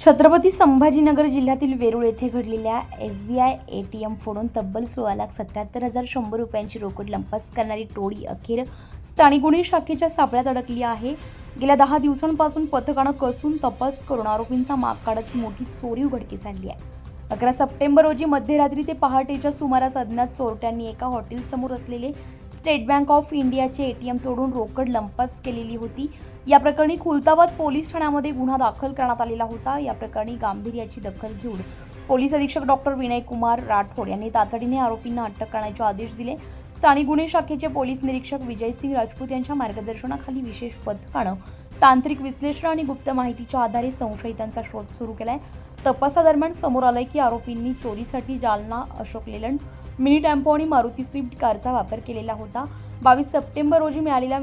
छत्रपती संभाजीनगर जिल्ह्यातील वेरूळ येथे घडलेल्या S B I A T M फोडून तब्बल सोळा लाख सत्याहत्तर हजार शंभर रुपयांची रोकड लंपास करणारी टोळी अखेर स्थानिक गुन्हे शाखेच्या सापळ्यात अडकली आहे. गेल्या दहा दिवसांपासून पथकानं कसून तपास करून आरोपींचा माग काढत मोठी चोरी उघडकीस आणली आहे. अकरा सप्टेंबर रोजी मध्यरात्री ते पहाटेच्या सुमारास अज्ञात चोरट्यांनी एका हॉटेलसमोर असलेले स्टेट बँक ऑफ इंडियाचे एटीएम तोडून रोकड लंपास केलेली होती. या प्रकरणी खुलताबाद पोलीस ठाण्यामध्ये गुन्हा दाखल करण्यात आलेला होता. या प्रकरणी गांभीर्याची दखल घेऊन पोलीस अधीक्षक डॉक्टर विनय कुमार राठोड यांनी तातडीने आरोपींना अटक करण्याचे आदेश दिले. स्थानिक गुन्हे शाखेचे पोलीस निरीक्षक विजयसिंग राजपूत यांच्या मार्गदर्शनाखाली विशेष पथकानं तांत्रिक विश्लेषण आणि गुप्त माहितीच्या आधारे संशयितांचा शोध सुरू केलाय. तपासादरम्यान समोर आलंय की आरोपींनी चोरीसाठी Jalna Ashok Leyland mini tempo आणि मारुती स्विफ्ट कारचा वापर केलेला होता. बावीस सप्टेंबर रोजी मिळालेल्या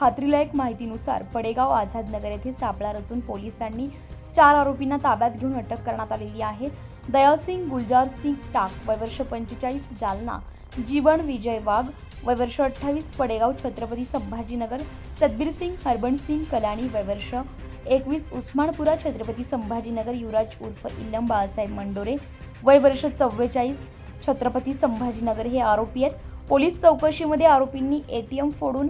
खात्रीलायक माहितीनुसार पडेगाव आझाद नगर येथे सापळा रचून पोलिसांनी चार आरोपींना ताब्यात घेऊन अटक करण्यात आलेली आहे. दयासिंग गुलजार सिंग टाक वयवर्ष पंचेचाळीस जालना. जीवन विजय वाघ वयवर्ष अठ्ठावीस पडेगाव छत्रपती संभाजीनगर. सतबीर सिंग हरबन सिंग कलाणी वयवर्ष एकवीस उस्मानपुरा छत्रपती संभाजीनगर युवराज उर्फ इल्लम बाळासाहेब मंडोरे वय वर्ष चव्वेचाळीस छत्रपती संभाजीनगर हे आरोपी आहेत. पोलीस चौकशीमध्ये आरोपींनी एटीएम फोडून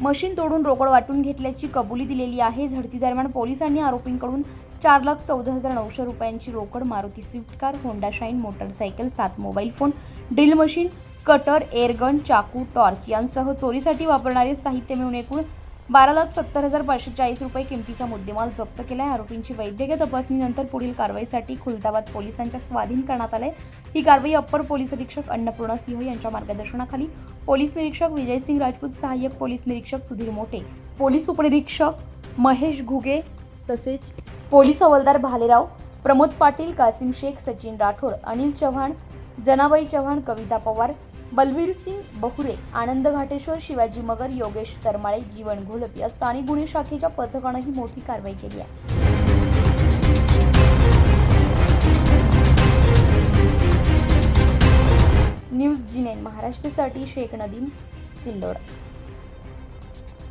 मशीन तोडून रोकड वाटून घेतल्याची कबुली दिलेली आहे. झडती दरम्यान पोलिसांनी आरोपींकडून चार लाख चौदा हजार नऊशे रुपयांची रोकड Maruti Swift car Honda Shine motorcycle सात mobile phone drill machine cutter airgun चाकू टॉर्च यांसह चोरीसाठी वापरणारे साहित्य मिळून एकूण बारा लाख सत्तर हजार पाचशे चाळीस रुपये किमतीचा मुद्देमाल जप्त केला आहे आरोपींची वैद्यकीय तपासणीनंतर पुढील कारवाईसाठी खुलताबाद पोलिसांच्या स्वाधीन करण्यात आलंय. ही कारवाई अप्पर पोलीस अधीक्षक अन्नपूर्णा सिंह यांच्या मार्गदर्शनाखाली. पोलीस निरीक्षक विजयसिंग राजपूत सहाय्यक पोलीस निरीक्षक सुधीर मोठे पोलीस उपनिरीक्षक महेश घुगे तसेच पोलीस हवालदार भालेराव प्रमोद पाटील कासिम शेख सचिन राठोड अनिल चव्हाण जनाबाई चव्हाण कविता पवार बलबीर सिंग बहुरे आनंद घाटेश्वर शिवाजी मगर योगेश तरमाळे जीवन घोलप या स्थानिक गुन्हे शाखेच्या पथकानं ही मोठी कारवाई केली आहे. न्यूज जिनेन महाराष्ट्रासाठी शेख नदीम सिल्लोड.